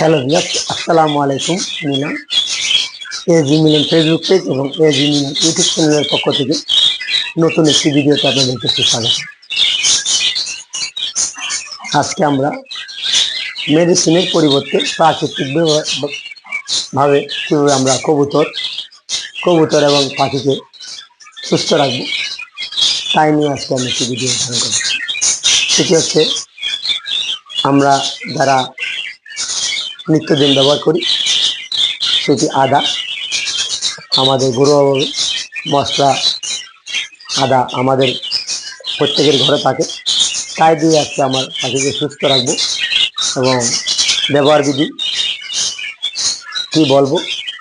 Hello ভিয়াস আসসালামু আলাইকুম মিলন জি মিলন Facebook page এবং এ জি মিলন ইউটিউব চ্যানেলের পক্ষ থেকে নতুন একটি ভিডিওতে আপনাদেরকে সুস্বাগত। আজকে আমরা মেডিসিনের পরিবর্তে প্রাকৃতিক ভাবে কীভাবে আমরা কবুতর কবুতর এবং পাখিকে সুস্থ রাখব, তাই নিয়ে আজকে আমি একটি ভিডিও ধারণ করব। সেটি হচ্ছে আমরা যারা নিত্যদিন ব্যবহার করি। সেটি আদা, আমাদের ঘরোয়াভাবে মশলা আদা আমাদের প্রত্যেকের ঘরে থাকে। তাই দিয়ে আজকে আমার পাখিকে সুস্থ রাখব এবং ব্যবহার বিধি কী বলব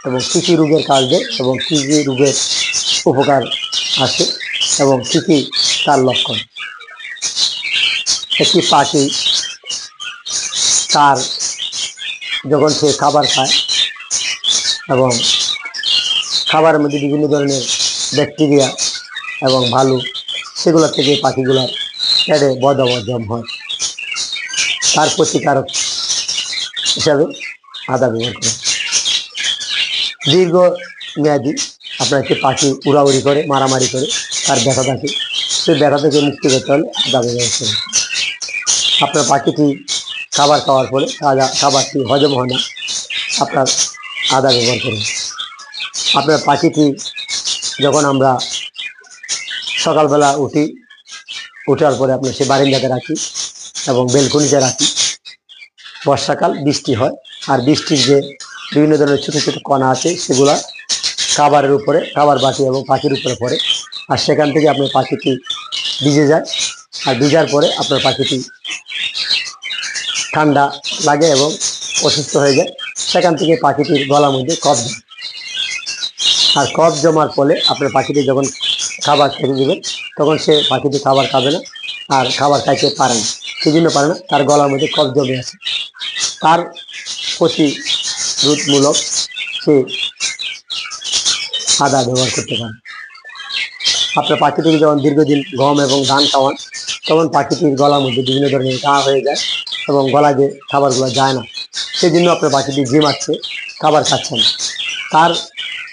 এবং কী কী রোগের কাজ দেয় এবং কী কী রোগের উপকার আসে এবং কী কী তার লক্ষণ। একটি পাখি তার যখন সে খাবার খায় এবং খাবারের মধ্যে বিভিন্ন ধরনের ব্যাকটেরিয়া এবং ভালো, সেগুলো থেকে পাখিগুলোর পেটে বদবজম হয়। তার প্রতিকারক হিসাবে আদা ব্যবহার করে দীর্ঘ মেয়াদি আপনার একটি পাখি উড়াউড়ি করে, মারামারি করে, তার ব্যথা থাকে। সেই ব্যথা থেকে মুক্তি পেতে হলে আদা ব্যবহার করে আপনার পাখিটি খাবার খাওয়ার পরে আদা খাবারটি হজম হয় না। আপনার আদা ব্যবহার করুন। আপনার পাখিটি যখন আমরা সকালবেলা উঠি, উঠার পরে আপনার সে বারিন্দাতে রাখি এবং বেলকনিতে রাখি। বর্ষাকাল, বৃষ্টি হয় আর বৃষ্টির যে বিভিন্ন ধরনের ছোটো ছোটো কণা আছে, সেগুলা খাবারের উপরে, খাবার বাটি এবং পাখির উপরে পড়ে। আর সেখান থেকে আপনার পাখিটি ভিজে যায়। আর ভিজার পরে আপনার পাখিটি ঠান্ডা লাগে এবং অসুস্থ হয়ে যায়, সেখান থেকে পাখিটির গলার মধ্যে কফ জমে আর কফ জমার ফলে আপনার পাখিটি যখন খাবার খেতে দেবেন তখন সে পাখিটি খাবার খাবে না আর খাবার খাইতে পারে না সেই জন্য পারে না, তার গলার মধ্যে কফ জমে আছে। তার প্রতি প্রতিরোধমূলক সে আদা ব্যবহার করতে পারে। আপনার পাখিটিকে যখন দীর্ঘদিন গম এবং ধান খাওয়ান তখন পাখিটির গলার মধ্যে বিভিন্ন ধরনের ঘা হয়ে যায় এবং গলায় যে খাবারগুলো যায় না সেই জন্য আপনার পাখিটি জিমাচ্ছে খাবার খাচ্ছে না। তার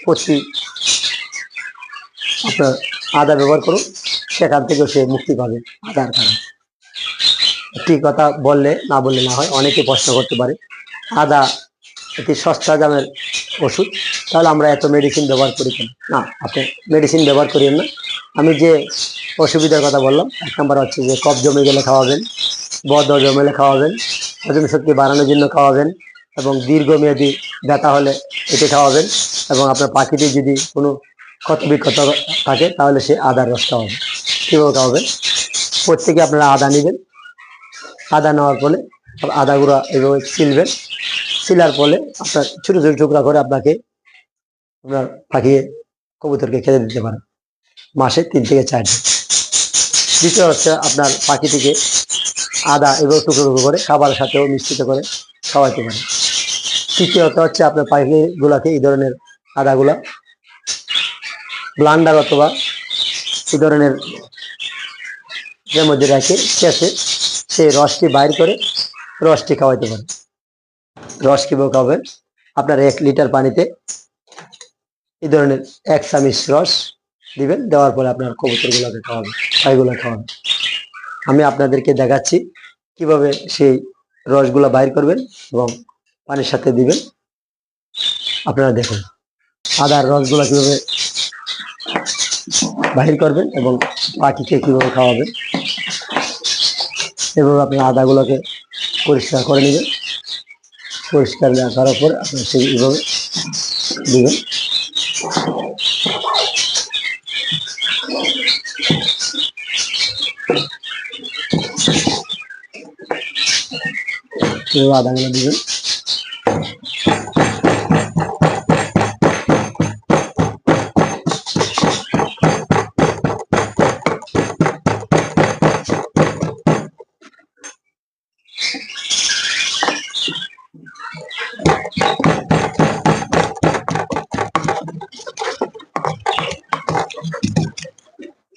প্রতি আপনার আদা ব্যবহার করুন, সেখান থেকেও সে মুক্তি পাবে আদার কারণে একটি কথা বললে না বললে না হয়, অনেকে প্রশ্ন করতে পারে, আদা একটি সস্তা দামের ওষুধ, তাহলে আমরা এত মেডিসিন ব্যবহার করি কেন? না, আপনি মেডিসিন ব্যবহার করিয়েন না। আমি যে অসুবিধার কথা বললাম, এক নম্বর হচ্ছে যে কফ জমে গেলে খাওয়াবেন, বদ জমেলে খাওয়াবেন, হজম শক্তি বাড়ানোর জন্য খাওয়াবেন, এবং দীর্ঘমেয়াদী ব্যথা হলে এটি খাওয়াবেন, এবং আপনার পাখিটি যদি কোনো ক্ষত বিক্ষত থাকে, তাহলে সে আদার রস খাওয়াবে। কীভাবে খাওয়াবেন? প্রত্যেকে আপনারা আদা নেবেন। আদা নেওয়ার ফলে আদা গুঁড়া এভাবে ছিলবেন ছিলার ফলে আপনার ছোটো ছোটো টুকরা করে আপনাকে আপনার পাখিয়ে কবুতরকে খেতে দিতে পারেন মাসে তিন থেকে চার দ্বিতীয় হচ্ছে আপনার পাখিটিকে আদা এবং টুকরো টুকরো করে খাবারের সাথেও মিশ্রিত করে খাওয়াতে পারে। তৃতীয়ত হচ্ছে আপনার পাখিগুলাকে এই ধরনের আদাগুলা ব্লান্ডার অথবা এই ধরনের এর মধ্যে রাখে শেষে সেই রসটি বাইর করে রসটি খাওয়াইতে পারেন রস কীভাবে খাওয়াবেন আপনার এক লিটার পানিতে এই ধরনের এক চামিচ রস দিবেন, দেওয়ার পরে আপনার কবুতরগুলোকে খাওয়াবেন পাখিগুলো খাওয়াবেন আমি আপনাদেরকে দেখাচ্ছি কীভাবে সেই রসগুলো বাইর করবেন এবং পানির সাথে দিবেন। আপনারা দেখুন, আদার রসগুলো কীভাবে বাহির করবেন এবং পাখিকে কীভাবে খাওয়াবেন। এভাবে আপনি আদাগুলোকে পরিষ্কার করে নেবেন। পরিষ্কার না করার পর আপনি সেই এইভাবে দিবেন। আদাগুলো দিবেন।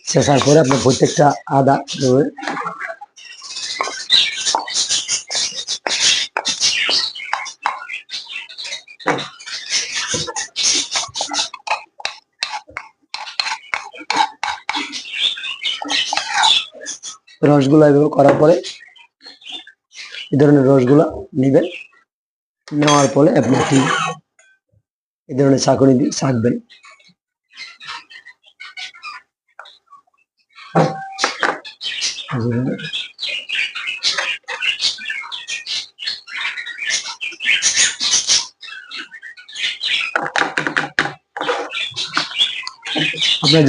শেষার করে আপনি প্রত্যেকটা আদা রসগুলা এভাবে করার পরে এই ধরনের রসগুলা নেবেন। নেওয়ার পরে আপনি এই ধরনের চাকরি দিয়ে আপনার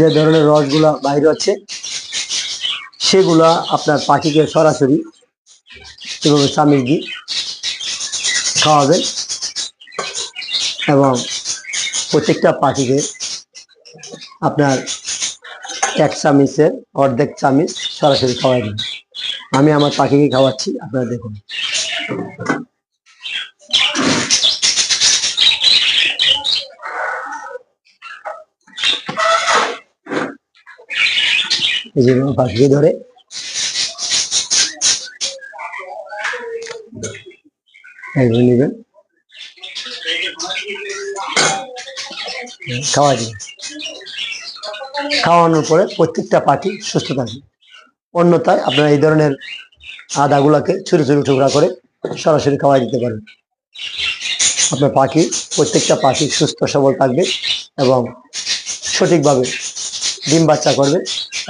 যে ধরনের রসগুলা বাইরে হচ্ছে সেগুলা আপনার পাখিকে সরাসরি এভাবে চামিচ দিয়ে খাওয়াবেন এবং প্রত্যেকটা পাখিকে আপনার এক চামিচের অর্ধেক চামিচ সরাসরি খাওয়াই দিন আমি আমার পাখিকে খাওয়াচ্ছি, আপনারা দেখুন। পাখিকে ধরে। নেবেন। খাওয়া দিন। খাওয়ানোর পরে প্রত্যেকটা পাখি সুস্থ থাকবে অন্যথায় আপনারা এই ধরনের আদাগুলাকে ছোটো ছোটো টুকরা করে সরাসরি খাওয়াই দিতে পারেন। আপনার পাখি প্রত্যেকটা পাখি সুস্থ, সবল থাকবে এবং সঠিকভাবে ডিম বাচ্চা করবে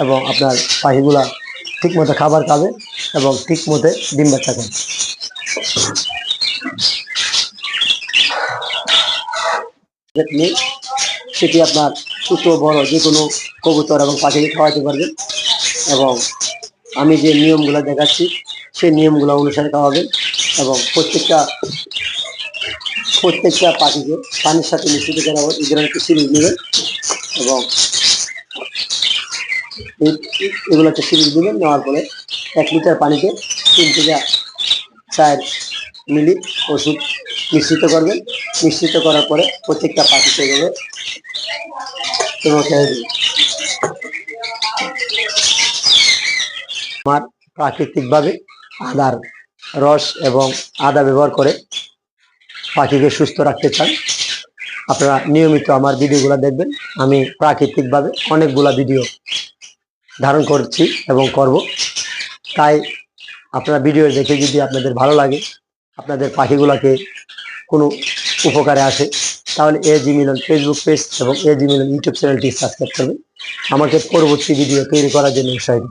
এবং আপনার পাখিগুলা ঠিক মতো খাবার খাবে এবং ঠিক মতো ডিম বাচ্চা করবে। সেটি আপনার ছোট, বড় যে কোনো কবুতর এবং পাখিকে খাওয়াতে পারবেন এবং আমি যে নিয়মগুলো দেখাচ্ছি, সেই নিয়মগুলো অনুসারে খাওয়াবেন এবং প্রত্যেকটা প্রত্যেকটা পাখিকে পানির সাথে মিশ্রিত করা হবে এই ধরনের একটু সিরিজ নেবেন এবং এই- এগুলোকে সিরিজ দেবেন নেওয়ার পরে এক লিটার পানিতে তিন থেকে চার মিলি ওষুধ মিশ্রিত করবেন। মিশ্রিত করার পরে প্রত্যেকটা পাখি পেয়ে যাবে। আমার প্রাকৃতিকভাবে আদার রস এবং আদা ব্যবহার করে পাখিকে সুস্থ রাখতে চান আপনারা নিয়মিত আমার ভিডিওগুলো দেখবেন। আমি প্রাকৃতিকভাবে অনেকগুলা ভিডিও ধারণ করছি এবং করব। তাই আপনারা ভিডিও দেখে যদি আপনাদের ভালো লাগে, আপনাদের পাখিগুলোকে কোনো উপকারে আসে তাহলে এ জি মিলন ফেসবুক পেজ এবং এ জি মিলন ইউটিউব চ্যানেলটি সাবস্ক্রাইব করবেন। আমাকে পরবর্তী ভিডিও তৈরি করার জন্য উৎসাহিত